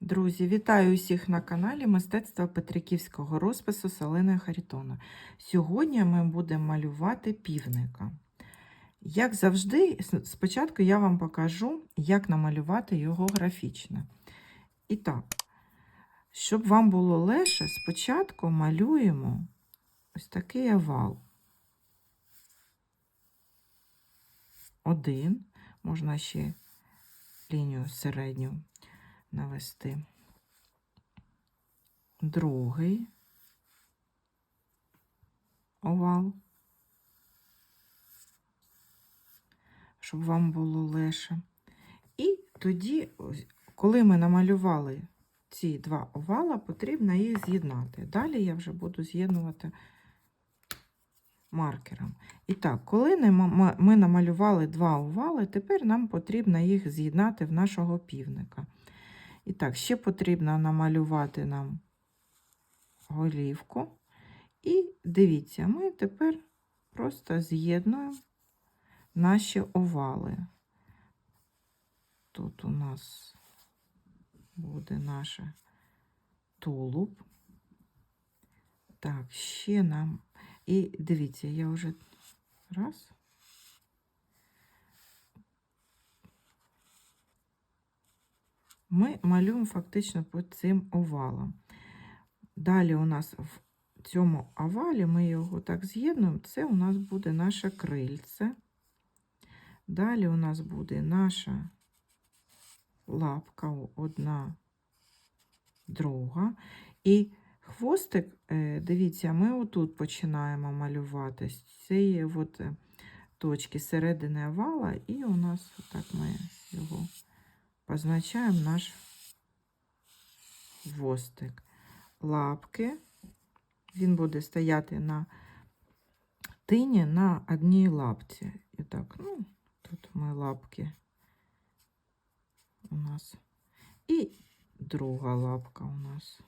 Друзі, вітаю усіх на каналі Мистецтва Петриківського розпису Салина Харітона. Сьогодні ми будемо малювати півника. Як завжди, спочатку я вам покажу, як намалювати його графічно. І так, щоб вам було легше, спочатку малюємо ось такий овал. Один, можна ще лінію середню навести. Другий овал, щоб вам було легше. І тоді, коли ми намалювали ці два овала, потрібно їх з'єднати. Далі я вже буду з'єднувати маркером. І так, коли ми намалювали два овали, тепер нам потрібно їх з'єднати в нашого півника. І так, ще потрібно намалювати нам голівку. І дивіться, ми тепер просто з'єднуємо наші овали. Тут у нас буде наш тулуб. Так, ще нам. І дивіться, я вже раз. Ми малюємо фактично по цим овалам. Далі у нас в цьому овалі ми його так з'єднуємо. Це у нас буде наше крильце. Далі у нас буде наша лапка одна, друга. І хвостик, е, дивіться, ми отут починаємо малювати з цієї от е, точки середини овала, і у нас так ми його позначаємо наш хвостик. Лапки. Він буде стояти на тині на одній лапці. І так, ну, тут ми лапки у нас. І друга лапка у нас.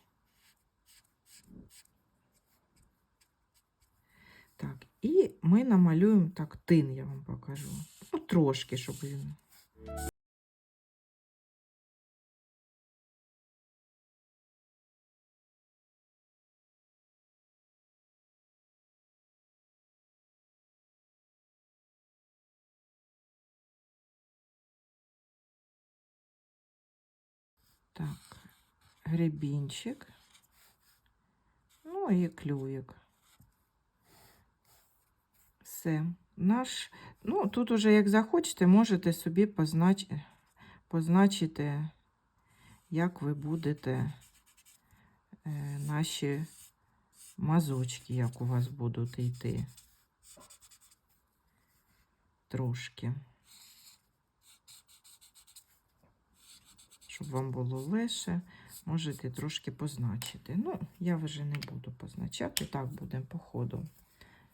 Так, і ми намалюємо так тин, я вам покажу. Ну, трошки, щоб він. Так, гребінчик. Ну і клюєк. Все. Наш, ну, тут уже, як захочете, можете собі познач... позначити, як ви будете е, наші мазочки, як у вас будуть йти. Трошки. Щоб вам було легше, можете трошки позначити. Ну, я вже не буду позначати, так будемо по ходу.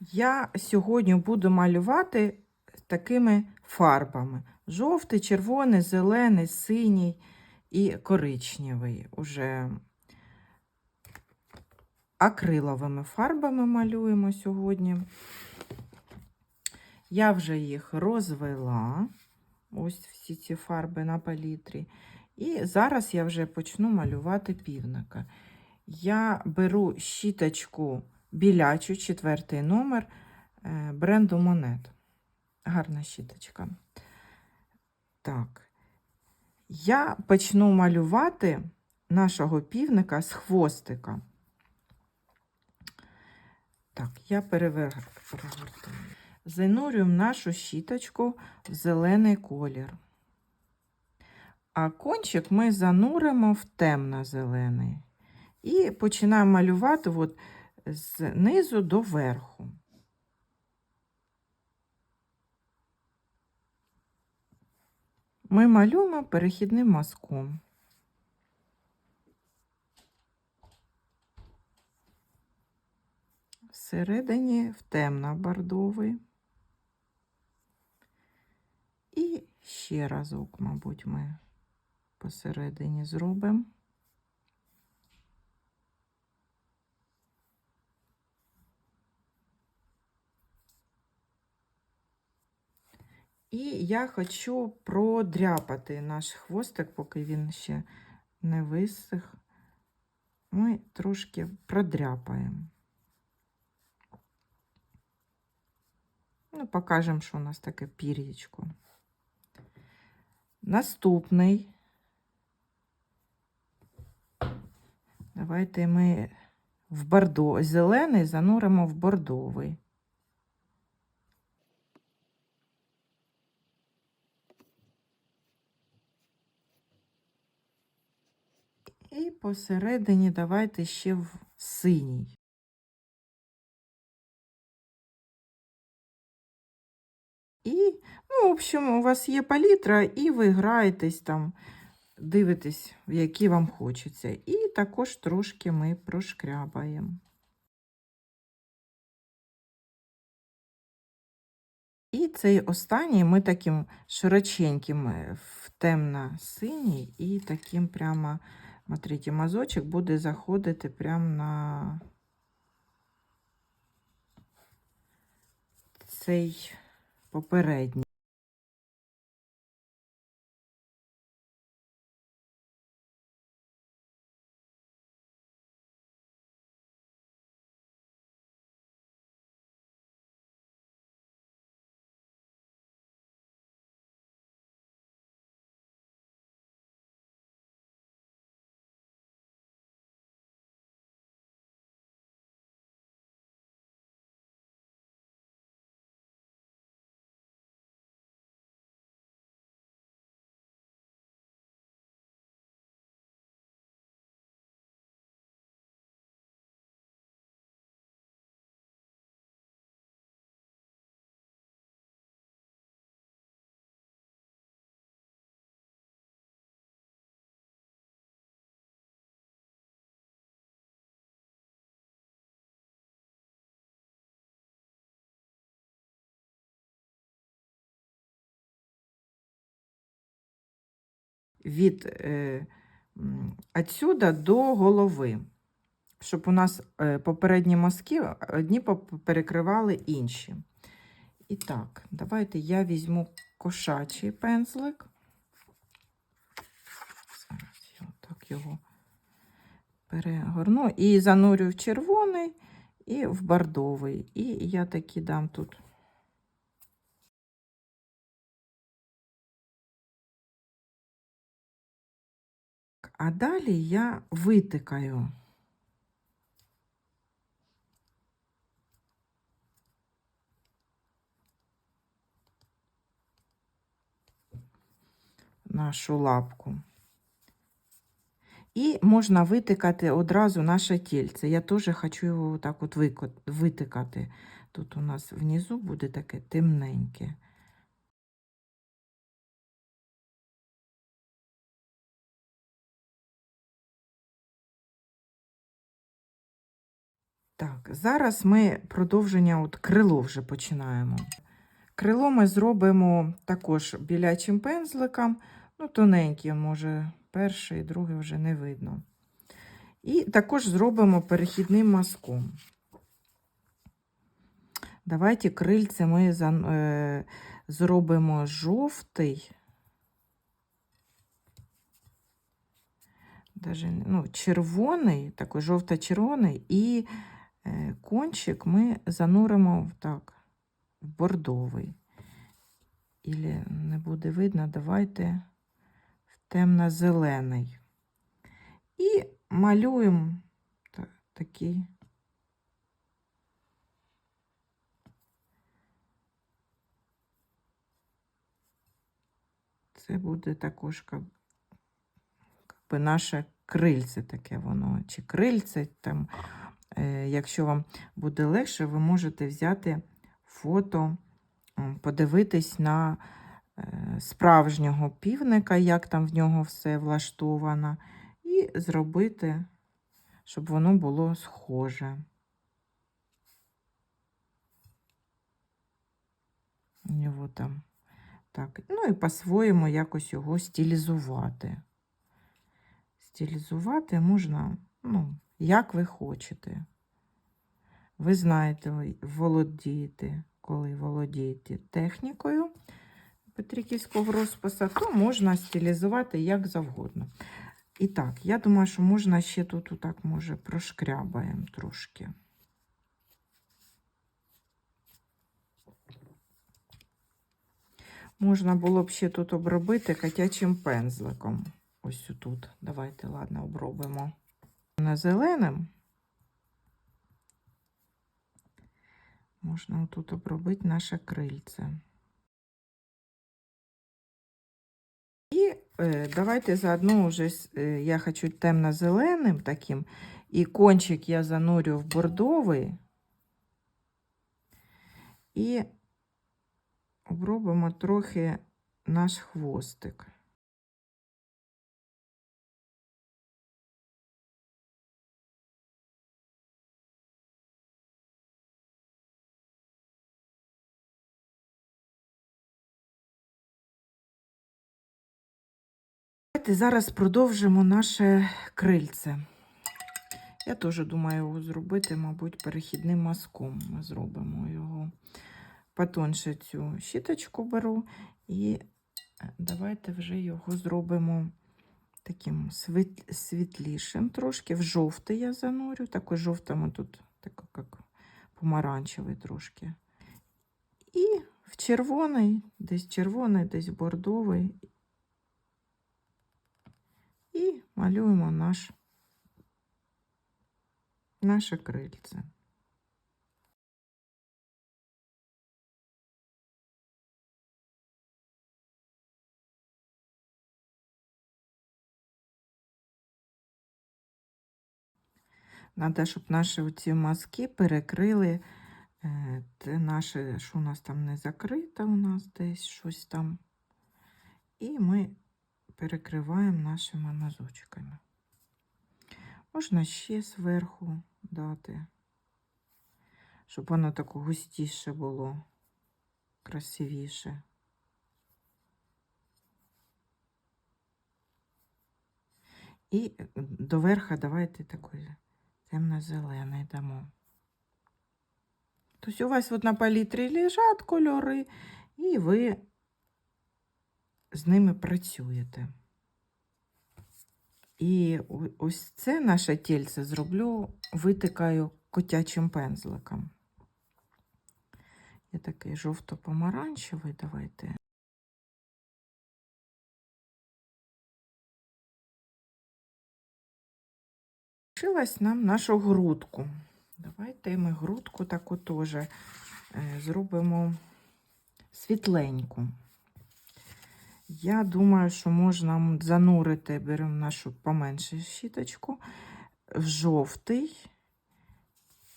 Я сьогодні буду малювати такими фарбами: жовтий, червоний, зелений, синій і коричневий. Уже акриловими фарбами малюємо сьогодні. Я вже їх розвела. Ось всі ці фарби на палітрі. І зараз я вже почну малювати півника. Я беру щіточку білячу, четвертий номер е, бренду Монет. Гарна щіточка. Так. Я почну малювати нашого півника з хвостика. Так, я перевер- перевертаю. Занурюємо нашу щіточку в зелений колір. А кончик ми зануримо в темно-зелений. І починаємо малювати от знизу до верху. Ми малюємо перехідним мазком. Всередині в темно-бордовий. І ще разок, мабуть, ми посередині зробимо. І я хочу продряпати наш хвостик, поки він ще не висох, ми трошки продряпаємо. Ну, покажемо, що у нас таке пір'ячко. Наступний. Давайте ми в бордо, зелений зануримо в бордовий. І посередині давайте ще в синій. І, ну, в общем, у вас є палітра, і ви граєтесь там, дивитесь, які вам хочеться. І також трошки ми прошкрябаємо. І цей останній ми таким широченьким е, в темно-синій і таким прямо, смотрите, мазочок буде заходити прямо на цей попередній. Від е, до голови, щоб у нас е, попередні мазки одні перекривали інші. І так, давайте я візьму кошачий пензлик. Зараз я так його перегорну і занурю в червоний і в бордовий. І я таки дам тут. А далі я витикаю. нашу лапку. І можна витикати одразу наше тільце. Я теж хочу його так от витикати. Тут у нас внизу буде таке темненьке. Так, зараз ми продовження от крило вже починаємо. Крило ми зробимо також білячим пензликом, ну, тоненький, може, перший, другий вже не видно. І також зробимо перехідним мазком. Давайте крильце ми е, зробимо жовтий. Даже, ну, червоний, такий жовто-червоний, і кончик ми зануримо в так, в бордовий. Ілі не буде видно, давайте в темно-зелений. І малюємо та- такий. Це буде також наше крильце таке воно, чи крильце там. Е, Якщо вам буде легше, ви можете взяти фото, подивитись на е, справжнього півника, як там в нього все влаштовано, і зробити, щоб воно було схоже. У там так. Ну і по-своєму якось його стилізувати. Стилізувати можна, ну, як ви хочете. Ви знаєте, володієте, коли володієте технікою Петриківського розпису, то можна стилізувати як завгодно. І так, я думаю, що можна ще тут отак, може, прошкрябаємо трошки. Можна було б ще тут обробити котячим пензликом. Ось тут. Давайте, ладно, обробимо на зеленим. Можна тут обробити наше крильце. І е, давайте заодно вже е, я хочу темно-зеленим таким, і кончик я занурю в бордовий. І обробимо трохи наш хвостик. Давайте зараз продовжимо наше крильце. Я теж думаю його зробити, мабуть, перехідним мазком. Ми зробимо його потонше цю щіточку беру і е, давайте вже його зробимо таким світ- світлішим трошки. В жовтий я занурю, такий жовтому тут, такий як помаранчевий трошки. І в червоний, десь червоний, десь бордовий. І малюємо наш, наше крильце. Надо, щоб наші оці мазки перекрили е, те наше, що у нас там не закрито, у нас десь щось там. І ми перекриваємо нашими мазочками. Можна ще зверху дати, щоб воно таке густіше було, красивіше. І е, до верха давайте такий темно-зелений дамо. Тобто у вас от на палітрі лежать кольори, і ви з ними працюєте. І ось це наше тільце зроблю, витикаю котячим пензликом. Я такий жовто-помаранчевий, давайте. Лишилась нам нашу грудку. Давайте ми грудку таку теж е, зробимо світленьку. Я думаю, що можна занурити, беремо нашу поменше щіточку, в жовтий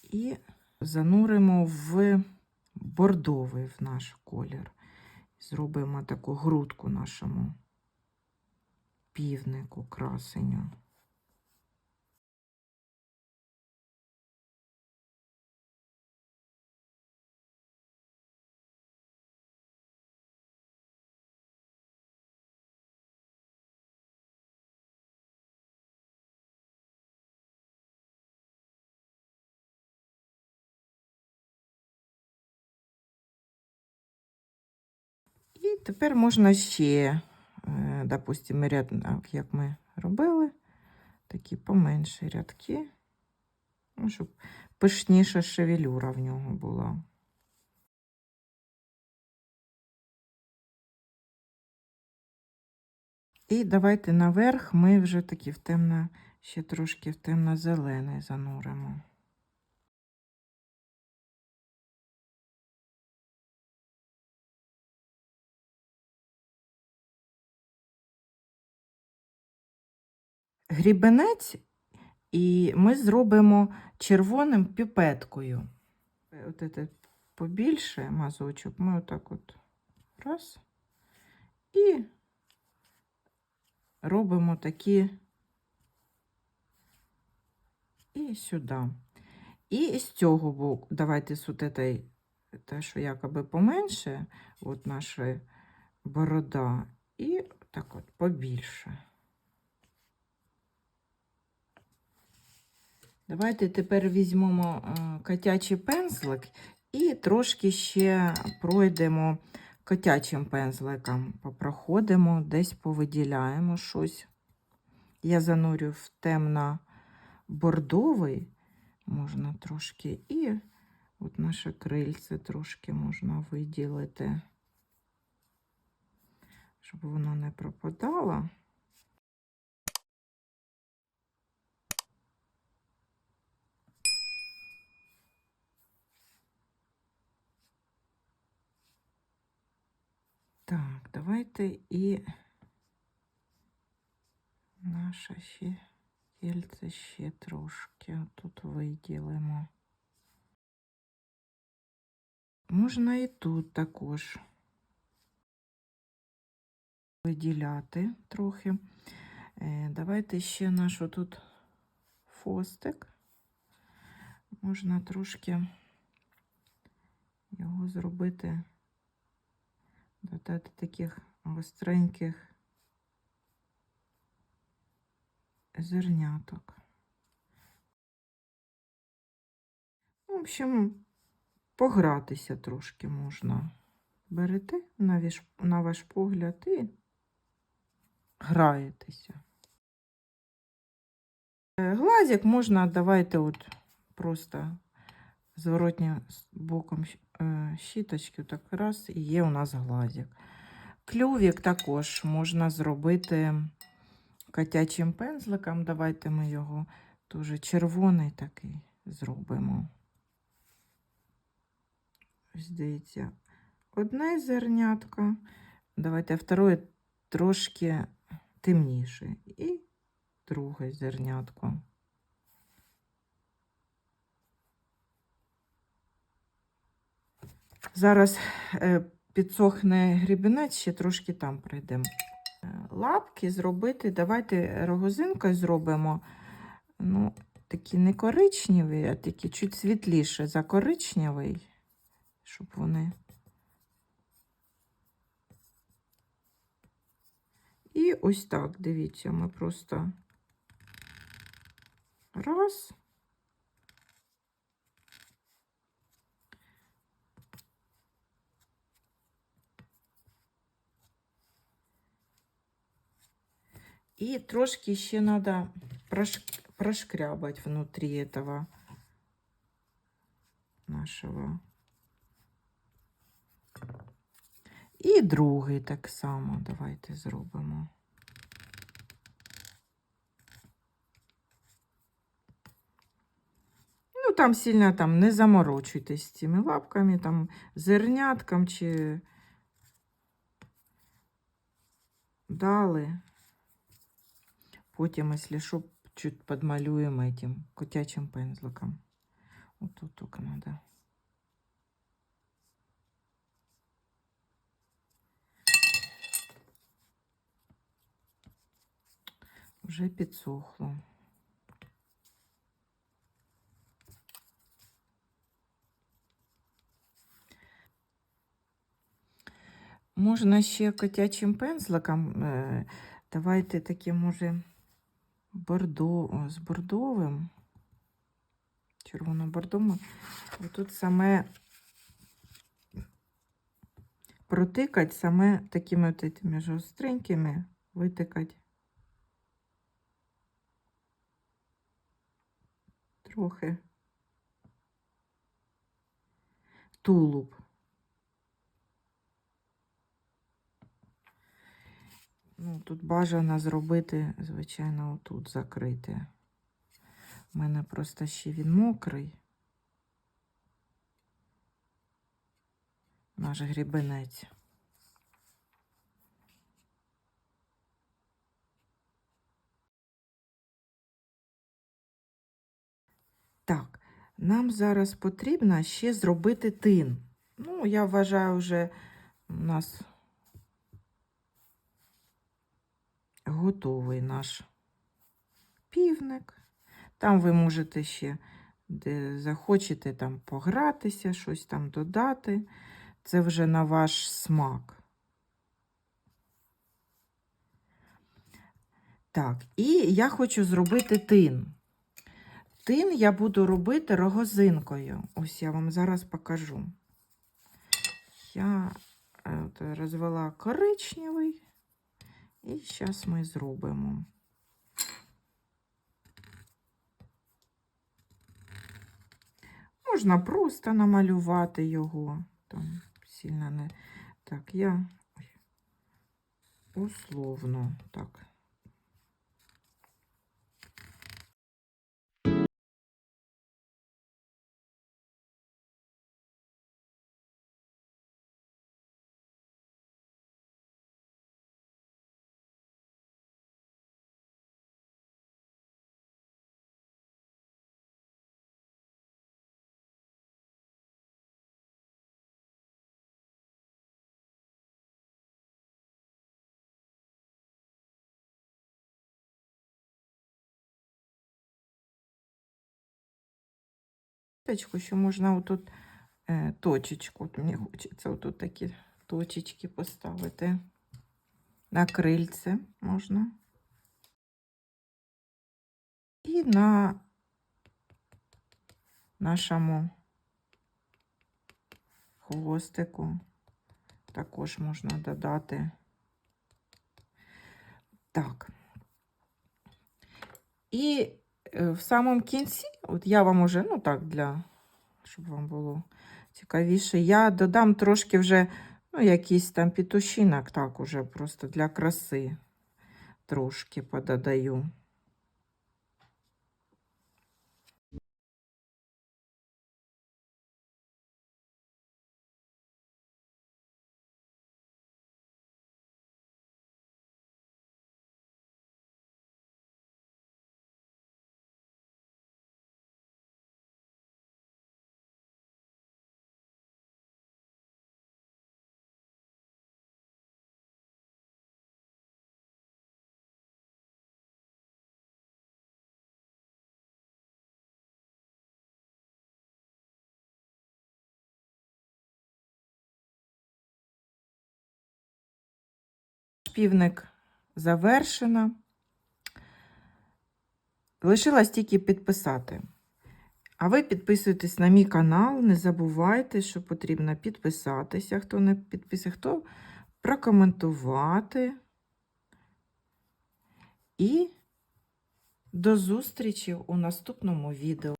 і зануримо в бордовий в наш колір. Зробимо таку грудку нашому півнику, красеню. Тепер можна ще, е, допустимо, ряд, як ми робили, такі поменші рядки, ну, щоб пишніша шевелюра в нього була. І давайте наверх ми вже такі в темно, ще трошки в темно-зелений зануримо. Грібенець і ми зробимо червоним піпеткою. От це побільше мазочок, ми отак от раз і робимо такі і сюди. І з цього боку, давайте з те, що якоби поменше, от наша борода, і так от побільше. Давайте тепер візьмемо е, котячий пензлик і трошки ще пройдемо котячим пензликом. Попроходимо, десь повиділяємо щось, Я занурю в темно-бордовий, можна трошки, і от наше крильце трошки можна виділити, щоб воно не пропадало. Так, давайте і наше ще кільце ще трошки тут виділимо. Можна і тут також виділяти трохи. Е, Давайте ще наш тут фостик. Можна трошки його зробити, додати таких гостреньких зерняток. В общем, погратися трошки можна. Берете на ваш, погляд і граєтеся. Е, Глазик можна, давайте от просто зворотнім боком щіточки, так раз, і є у нас глазик. Клювік також можна зробити котячим пензликом. Давайте ми його теж червоний такий зробимо. Ось дивіться, одне зернятко. Давайте второе трошки темніше. І друге зернятко. Зараз е, підсохне грібінець, ще трошки там пройдемо. Е, Лапки зробити, давайте рогозинкою зробимо. Ну, такі не коричневі, а такі чуть світліше за коричневий, щоб вони. І ось так, дивіться, ми просто раз. И трошки еще надо прош... прошкрябать внутри этого нашего. І другий так само давайте зробимо. Ну, там сильно там не заморочуйтесь з цими лапками, там зернятком чи дали. Потім, якщо що, чуть подмалюємо этим котячим пензликом. Вот тут только надо. Вже підсохло. Можна ще котячим пензликом. е, Давайте таким, може, Бордо, з бордовим, червоно-бордовим. Тут саме протикать, саме такими от этими жорстренькими витикать. Трохи. Тулуб. Ну, тут бажано зробити, звичайно, отут закрити. У мене просто ще він мокрий. Наш грібенець. Так, нам зараз потрібно ще зробити тин. Ну, я вважаю, вже у нас готовий наш півник. Там ви можете ще, де захочете, там погратися, щось там додати. Це вже на ваш смак. Так, і я хочу зробити тин. Тин я буду робити рогозинкою. Ось я вам зараз покажу. Я е, розвела коричневий. І зараз ми зробимо. Можна просто намалювати його. Там сильно не. Так, я условно так Точку, що можна отут е, точечку. От мені хочеться отут такі точечки поставити. На крильце можна. І на нашому хвостику також можна додати. Так. І в самому кінці, от я вам уже, ну так, для, щоб вам було цікавіше, я додам трошки вже, ну, якийсь там пітушинок, так, уже просто для краси трошки пододаю. Півник завершено. Лишилось тільки підписати. А ви підписуйтесь на мій канал, не забувайте, що потрібно підписатися, хто не підписує, хто прокоментувати. І до зустрічі у наступному відео.